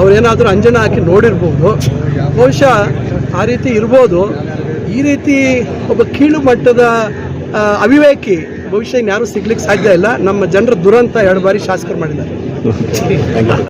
ಅವ್ರೇನಾದರೂ ಅಂಜನ ಹಾಕಿ ನೋಡಿರ್ಬೋದು. ಬಹುಶಃ ಆ ರೀತಿ ಇರ್ಬೋದು. ಈ ರೀತಿ ಒಬ್ಬ ಕೀಳು ಮಟ್ಟದ ಅವಿವೇಕಿ ಬಹುಶಃ ಇನ್ಯಾರೂ ಸಿಗ್ಲಿಕ್ಕೆ ಸಾಧ್ಯ ಇಲ್ಲ. ನಮ್ಮ ಜನರ ದುರಂತ ಎರಡು ಬಾರಿ ಶಾಸಕರು ಮಾಡಿದ್ದಾರೆ.